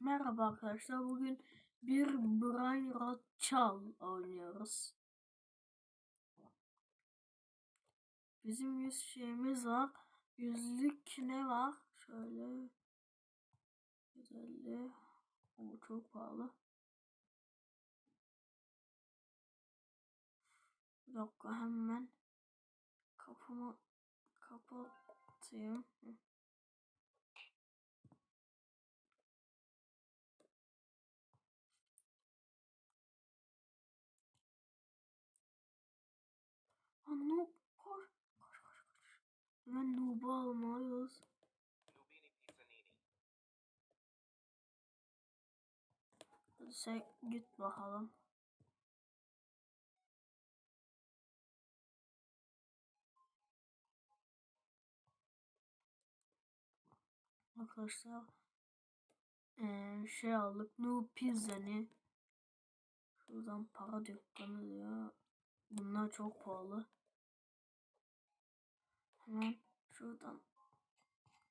Merhaba arkadaşlar. Bugün bir Brain Rot Çal oynuyoruz. Bizim yüz şeyimiz var. Yüzlük ne var? Şöyle. 150. O çok pahalı. Bir dakika hemen kapımı kapatayım. Hı. Hemen noob'u almalıyız. Hadi sen git bakalım. Arkadaşlar eee, şey aldık. Noob pizzani. Şuradan para dükkanı diyor. Bunlar çok pahalı. Hemen şuradan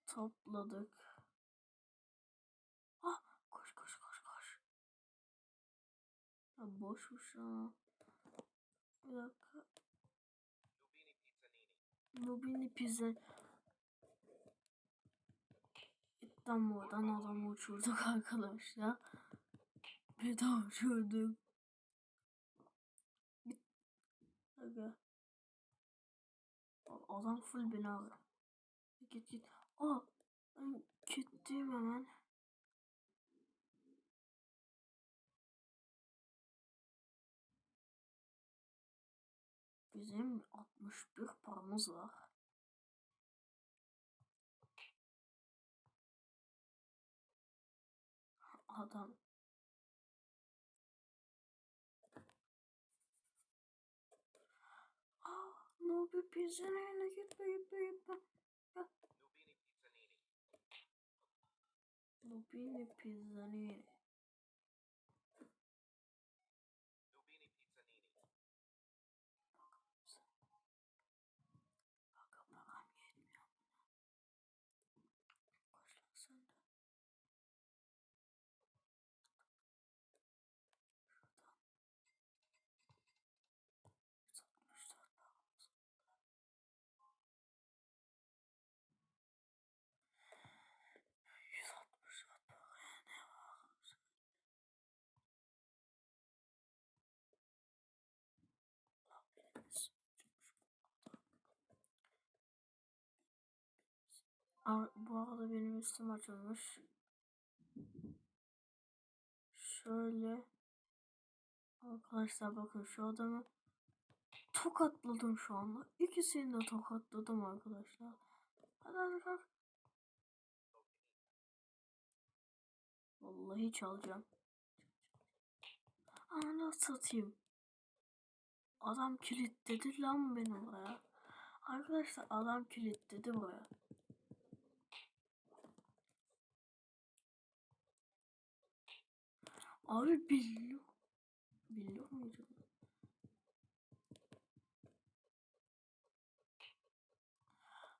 topladık. Ah koş koş koş koş. Ya boşmuş ya. Bir dakika. Nubini pizza. İtten buradan adamı uçurduk arkadaşlar. Bir daha uçurduk. Adam full beni aldı. Git git. Aa. Gittim hemen. Bizim 61 paramız var. Adam. Oh, pipizzerella, che pippa. Ah. Lupini pizzanini. Lupini pizzanini. Bu arada benim üstüm açılmış. Şöyle. Arkadaşlar bakın şu adamı tokatladım şu anda. İkisini de tokatladım arkadaşlar. Hadi hadi kalk. Vallahi çalacağım. Ananı satayım. Adam kilitledi lan beni buraya. Arkadaşlar adam kilitledi buraya. Abi billo. Billo muydu?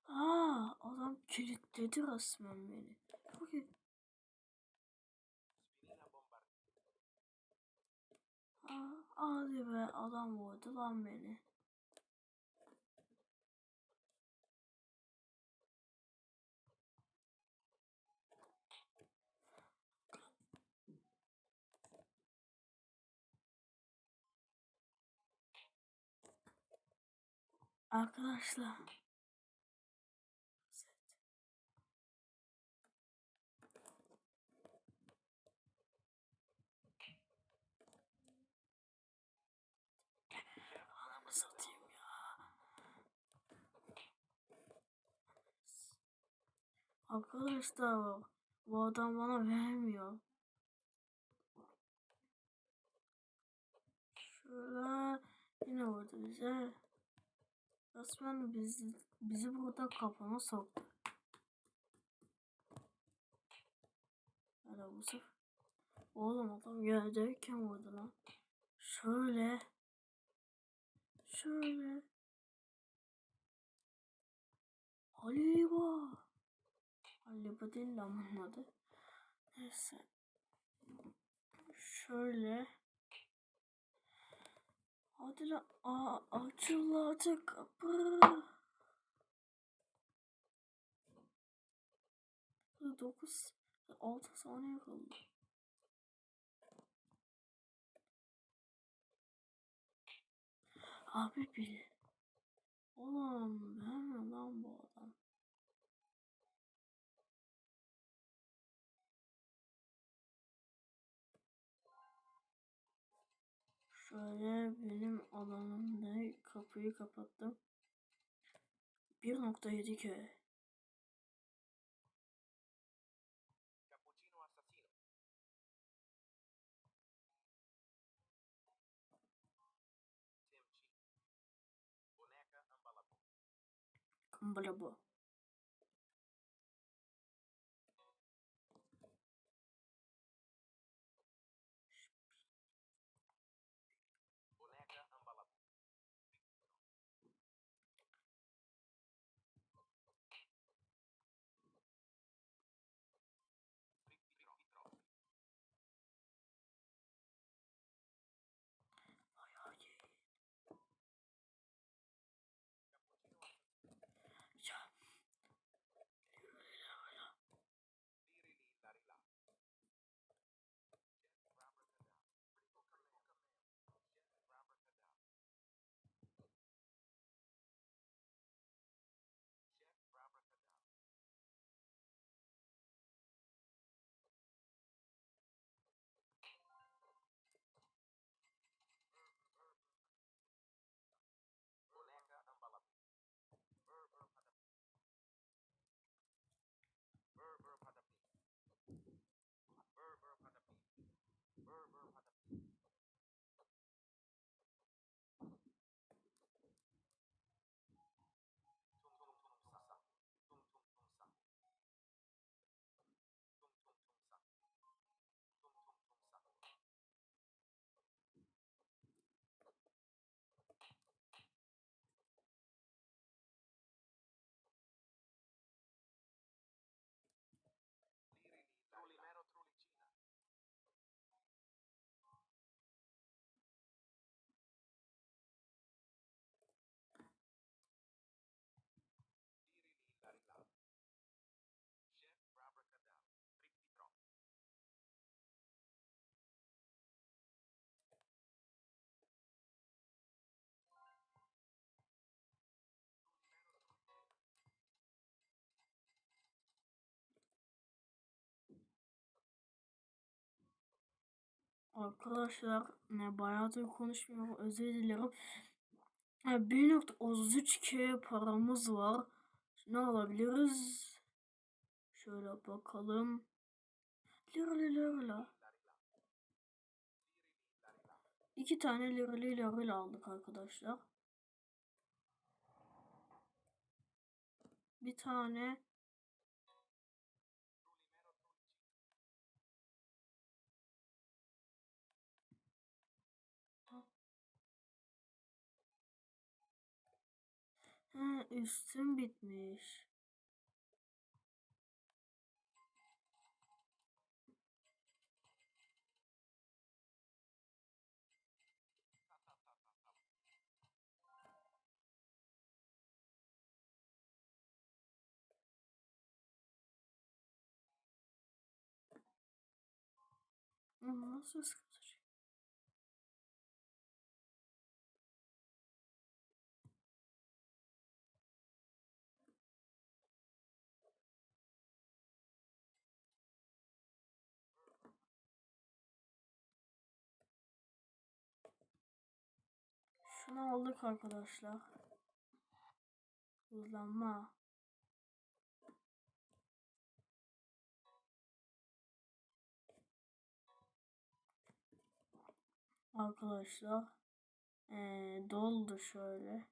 Aa, adam kilitledi resmen beni. Çok iyi. Aa, hadi be adam vurdu lan beni. Arkadaşlar. Anamı satayım. Arkadaşlar bu adam bana vermiyor. Şöyle yine vurdu bize. Resmen bizi, bizi burada kafama soktu. Hadi bu sefer. Oğlum adam yerdeyken vurdu lan. Şöyle. Şöyle. Haliba. Haliba değil lan bunun adı. Neyse. Şöyle. Hadi lan. Aa, açıl artık kapı. 9 6 saniye kaldı. Abi bile. Oğlum ben lan bu adam? Şöyle benim alanımda kapıyı kapattım. 1.7 köy. Cappuccino Arkadaşlar ne bayağıdır konuşmuyorum özür dilerim. Ha, 1.33k paramız var. Ne alabiliriz? Şöyle bakalım. Lirili larila. İki tane liralı liralı aldık arkadaşlar. Bir tane He, üstüm bitmiş. Nasıl sıkılacak? Şunu aldık arkadaşlar. Hızlanma. Arkadaşlar. Ee, doldu şöyle.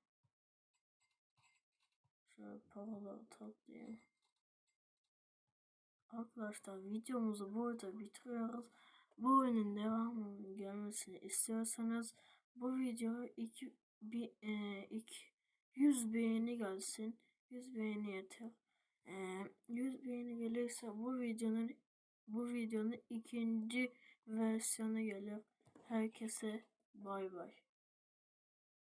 Şöyle paraları toplayayım. Arkadaşlar videomuzu burada bitiriyoruz. Bu oyunun devamının gelmesini istiyorsanız bu videoya iki, bir, e, iki, 100 beğeni gelsin. 100 beğeni yeter. E, 100 beğeni gelirse bu videonun bu videonun ikinci versiyonu gelir. Herkese bay bay.